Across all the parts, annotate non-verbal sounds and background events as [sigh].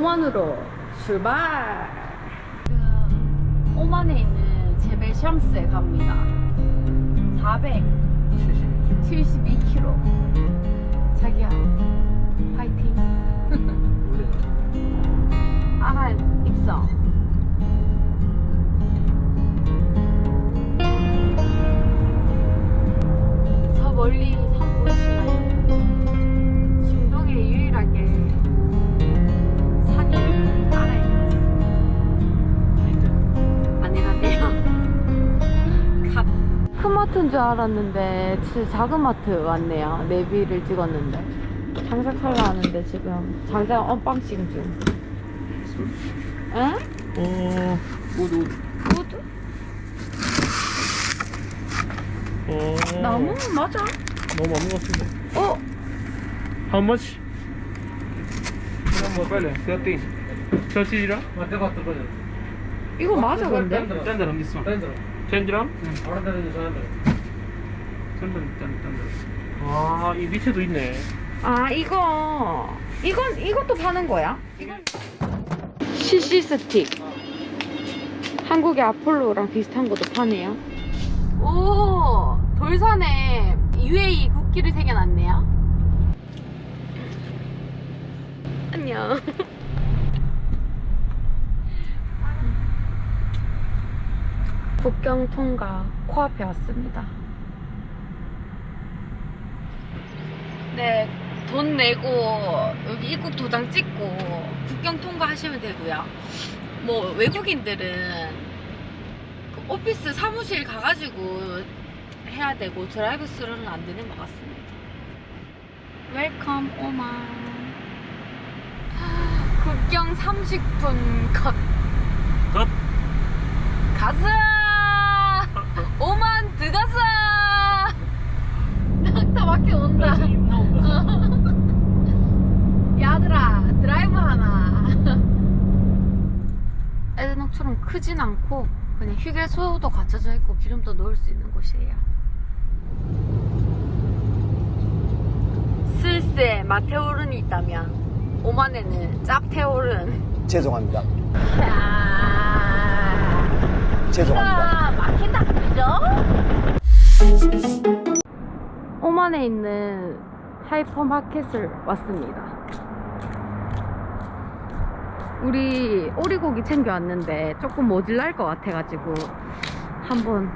오만으로 출발. 그 오만에 있는 제벨 샴스에 갑니다. 472km. 자기야, 파이팅. [laughs] 아가 입성. 저 멀리 산 보이시나 줄 알았는데 진짜 작은 마트 왔네요 내비를 찍었는데 장작 살러 왔는데 지금 장작 언빵싱 중 응? 어... 우드 우드? 어... 나무? 맞아 너무 많은 것 같은데 어? How much? 이거 빨리 13 13이라? 맞아 맞다 맞아 이거 맞아 근데? 10 드럼 10 드럼? 10 드럼? 응 딴거 딴딴 아이 밑에도 있네. 아 이거 이건 이것도 파는 거야? 이건 CC 스틱. 한국의 아폴로랑 비슷한 것도 파네요. 오 돌산에 UAE 국기를 새겨놨네요. 안녕. [laughs] 국경 통과 코앞에 왔습니다. 네, 돈 내고 여기 입국 도장 찍고 국경 통과하시면 되고요. 뭐 외국인들은 그 오피스 사무실 가가지고 해야 되고 드라이브 스루는 안 되는 것 같습니다. 웰컴 오만. 국경 30분 컷. 컷. 가자! 오만 들어가자! [laughs] 낙타 밖에 온다. 야들아 드라이브 하나 에드녹처럼 크진 않고 그냥 휴게소도 갖춰져 있고 기름도 넣을 수 있는 곳이에요 슬세 마테오른이 있다면 오만에는 짭테오른 죄송합니다. 야 죄송합니다. 막힌다 그죠? 오만에 있는 하이퍼 마켓을 왔습니다. 우리 오리고기 챙겨왔는데 조금 모질랄 것 같아가지고 한번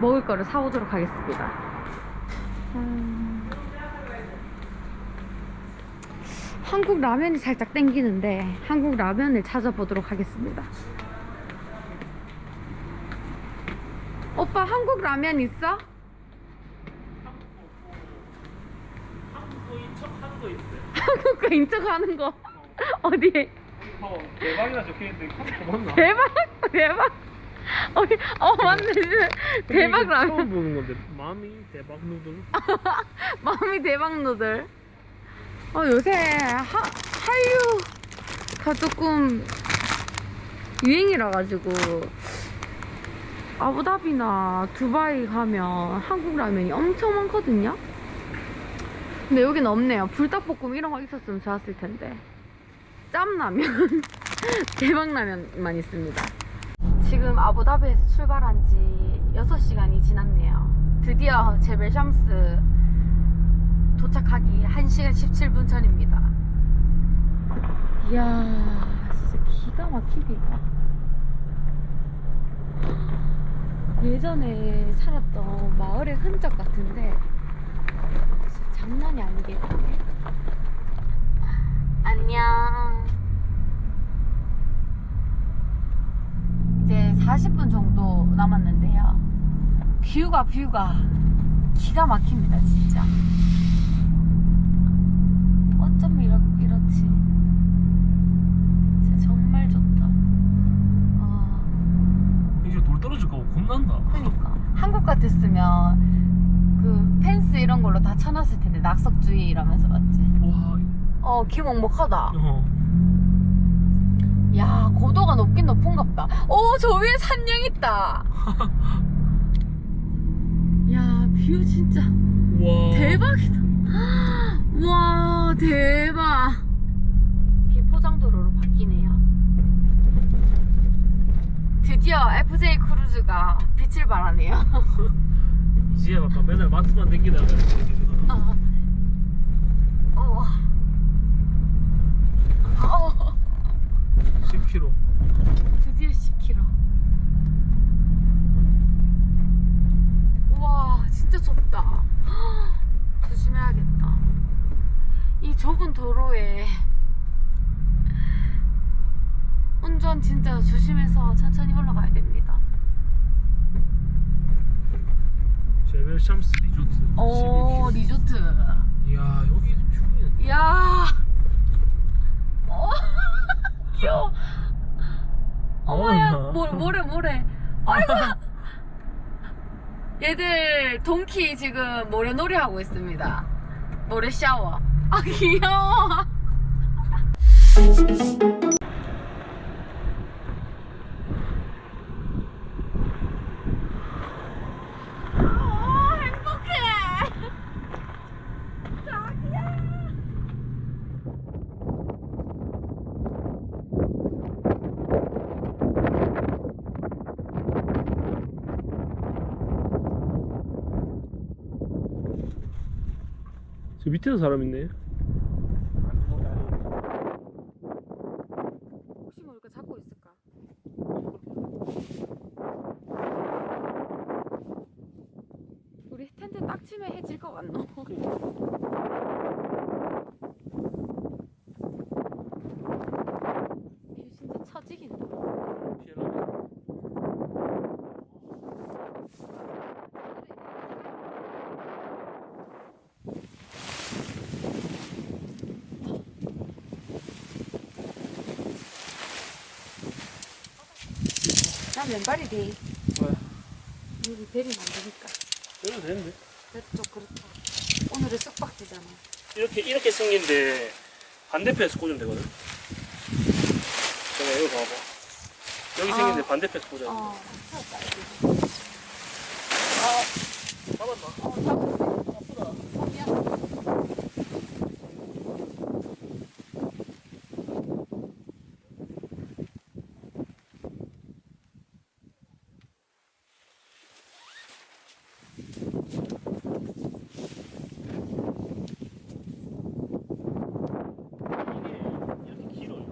먹을 거를 사오도록 하겠습니다. 음, 한국 라면이 살짝 땡기는데 한국 라면을 찾아보도록 하겠습니다. 오빠 한국 라면 있어 인척하는 거 있어요. 한국 거 인척하는 거 어디에? 어, 대박이라 적혀있는데 맞나? 대박 대박 어, 어 맞네 대박 이거 처음 라면 보는 건데. 마미 대박 누들. [laughs] 마음이 대박 누들 어 요새 하, 한류가 조금 유행이라 가지고 아부다비나 두바이 가면 한국 라면이 엄청 많거든요 근데 여긴 없네요. 불닭볶음 이런 거 있었으면 좋았을 텐데. 짬라면. [laughs] 대박라면만 있습니다. 지금 아부다비에서 출발한 지 6시간이 지났네요. 드디어 제벨 샴스 도착하기 1시간 17분 전입니다. 이야 진짜 기가 막히다. 예전에 살았던 마을의 흔적 같은데 장난이 아니겠네 안녕. 이제 40분 정도 남았는데요. 뷰가 뷰가. 기가 막힙니다 진짜. 어쩜 이렇, 이렇지? 진짜 정말 좋다. 아, 이제 돌 떨어질 거고 겁난다. 그러니까. 한국 같았으면 그 펜스 이런 걸로 다 쳐놨을 텐데 낙석주의 이러면서 맞지 와, 어 기먹먹하다 어. 야 고도가 높긴 높은갑다 오저 위에 산령 있다 [laughs] 야 뷰 진짜 와. 대박이다 [gasps] 와 대박 비포장도 고속도로로 바뀌네요. 드디어 FJ 크루즈가 빛을 발하네요. [laughs] 이제 아까 맨날 마트만 댕기다가 어. 어. 어. 10km. 드디어 10km. 우와, 진짜 좁다. 조심해야겠다. 이 좁은 도로에 운전 진짜 조심해서 천천히 올라가야 됩니다. 샴스 리조트. 오, 11km. 리조트. 이야 여기 뷰는 이야. 어, [laughs] 귀여워. 어머야, 어머나. 뭐, 뭐래, 뭐래. 아이고. [laughs] 얘들 동키 지금 모래놀이 하고 있습니다. 모래 샤워. 아, 귀여워. [laughs] 어, 행복해. 자기야. 저 밑에도 사람 있네. 혹시 모르니까 잡고 있을까? 우리 텐트 딱 치면 해질 것 같노? 뷰 진짜 처지긴다. 난 왼발이디. 왜? 여기 베리면 안 되니까. 그래도 되는데. 그래도 좀 그렇다. 오늘은 쑥박지잖아. 이렇게 이렇게 생긴데 반대편에서 꽂으면 되거든. 내가 여기 봐봐. 여기 아. 생긴데 반대편에서 꽂아. 어, 찾았다. 여기. 잡았나? 어, 잡았어. 아프다. 어, 미안. 이게 이렇게 길어요.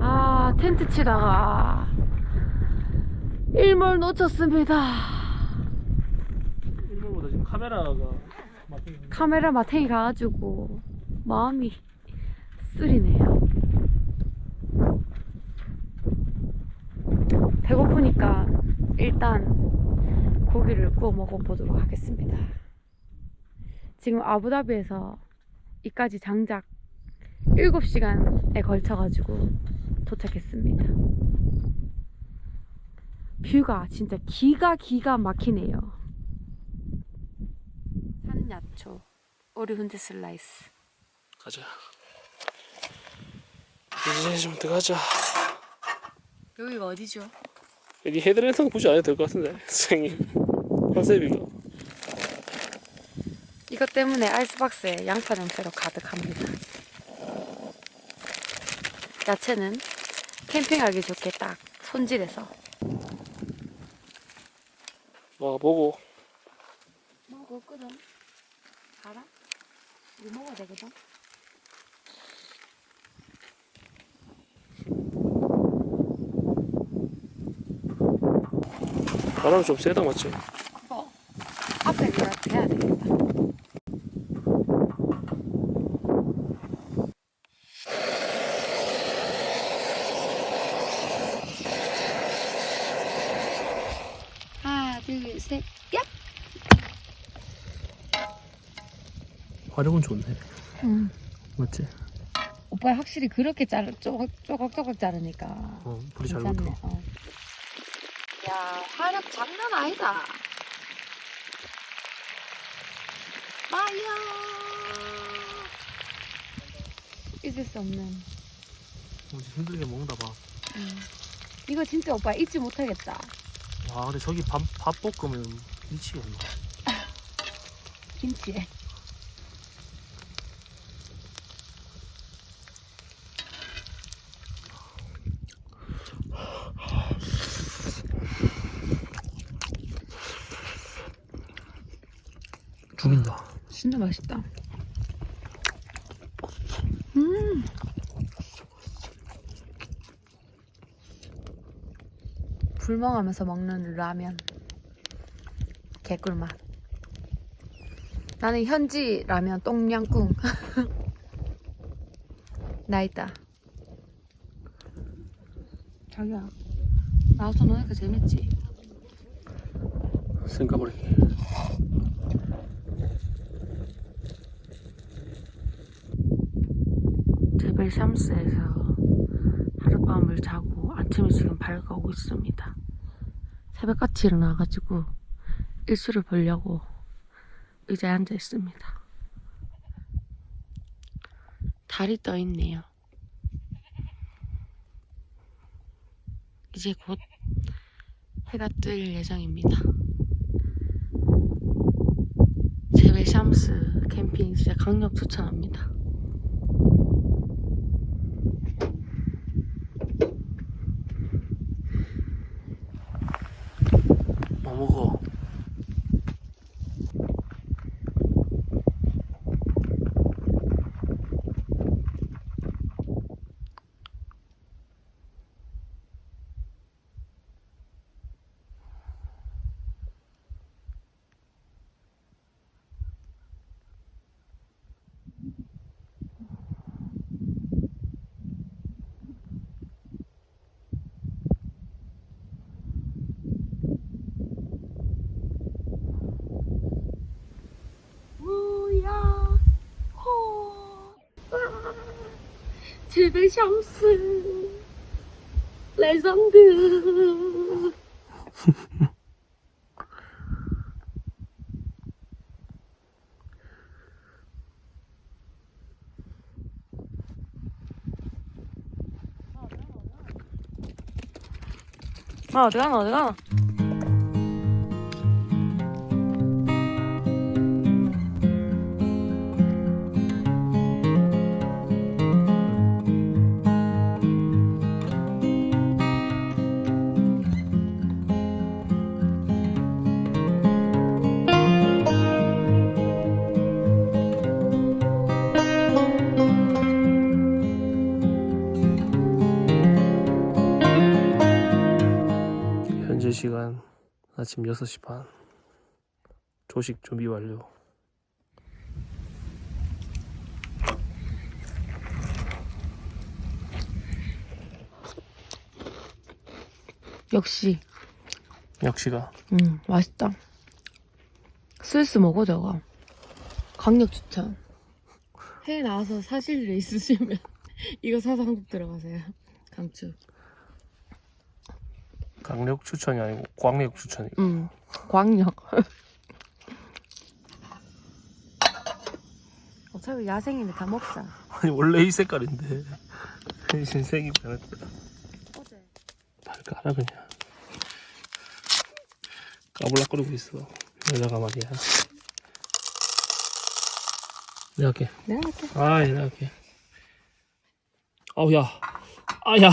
아, 텐트 치다가 일몰 놓쳤습니다. 일본보다 지금 카메라가 막히는 카메라 마탱이 가가지고 마음이 쓰리네요. 배고프니까 일단 고기를 구워 먹어보도록 하겠습니다. 지금 아부다비에서 이까지 장작 7시간에 걸쳐가지고 도착했습니다. 뷰가 진짜 기가 기가 막히네요. 산야초 오리훈드 슬라이스 가자. 이제 좀 들어가자. 여기가 어디죠? 여기 헤드랜턴 굳이 안 해도 될 것 같은데, 선생님. 컨셉이가. 이것 때문에 아이스박스에 양파 냄새로 가득합니다. 야채는 캠핑하기 좋게 딱 손질해서 먹어보고. 먹었거든. 알아? 이거 먹어야 되거든. 바람 좀 세다, 맞지? 어. 앞에 그냥 해야 되겠다. 하나, 둘, 셋, 얍! 화력은 좋네. 응. 맞지? 오빠 확실히 그렇게 자르, 쪼각, 쪼각 쪼각 자르니까. 어, 불이 잘 괜찮네. 붙어. 어. 야, 화력 장난 아니다. 마야. 잊을 수 없는. 뭐 힘들게 먹는다 봐. 음. 이거 진짜 오빠 잊지 못하겠다. 와 근데 저기 밥, 밥 볶으면 미치겠네. [laughs] 김치에. 진짜 맛있다. 음. 불멍하면서 먹는 라면. 개꿀맛. 나는 현지 라면 똥냥꿍. [laughs] 나 있다. 자기야. 나와서 노니까 재밌지? 생가버리 기. 제벨 샴스에서 하룻밤을 자고 아침에 지금 밝아오고 있습니다. 새벽같이 일어나가지고 일수를 보려고 의자에 앉아 있습니다. 달이 떠 있네요. 이제 곧 해가 뜰 예정입니다. 제벨 샴스 캠핑 진짜 강력 추천합니다. 뭐 먹어? 우야 호 제벨 샴스 레전드 아 어디 가나 어디 가 아침 6시 반. 조식 준비 완료. 역시. 역시가. 음 맛있다. 슬스 먹어 저거. 강력 추천. 해외 나와서 사실 일 있으시면 [laughs] 이거 사서 한국 들어가세요. 강추 강력 추천이 아니고 광력 추천이. 음 광력 어차피 야생인데 다 먹자 아니 원래 이 색깔인데 신색이 변했다. 어제 발 깔아 그냥. 까불락거리고 있어. 여자가 말이야. 내가 할게. 내가 할게 아, 내가 할게. 아우 야. 아야.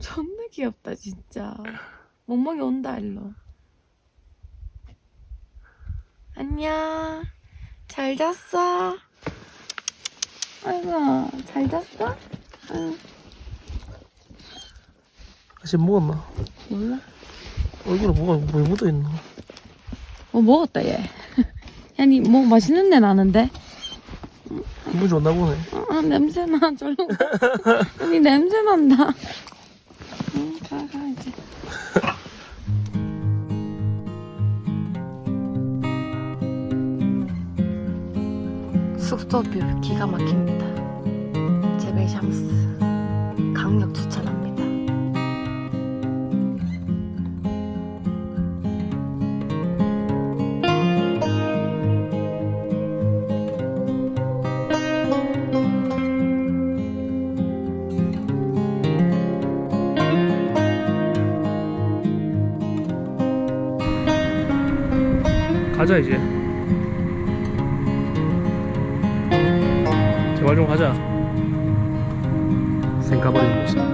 존나 귀엽다 진짜. 멍멍이 온다 일로. 안녕. 잘 잤어? 아이고 잘 잤어? 응. 아직 먹었나? 몰라. 얼굴에 뭐가 뭐 묻어 있나? 뭐 먹었다 얘. [laughs] 야니 뭐 맛있는 내 나는데? 기분 좋나 보네. 아 냄새나 졸로 [laughs] 아니 냄새 난다 응 가가 이제 숙소 뷰 기가 막힙니다. 제벨 샴스 강력 추천 가자 이제. 제발 좀 가자. 생 가버리는 모습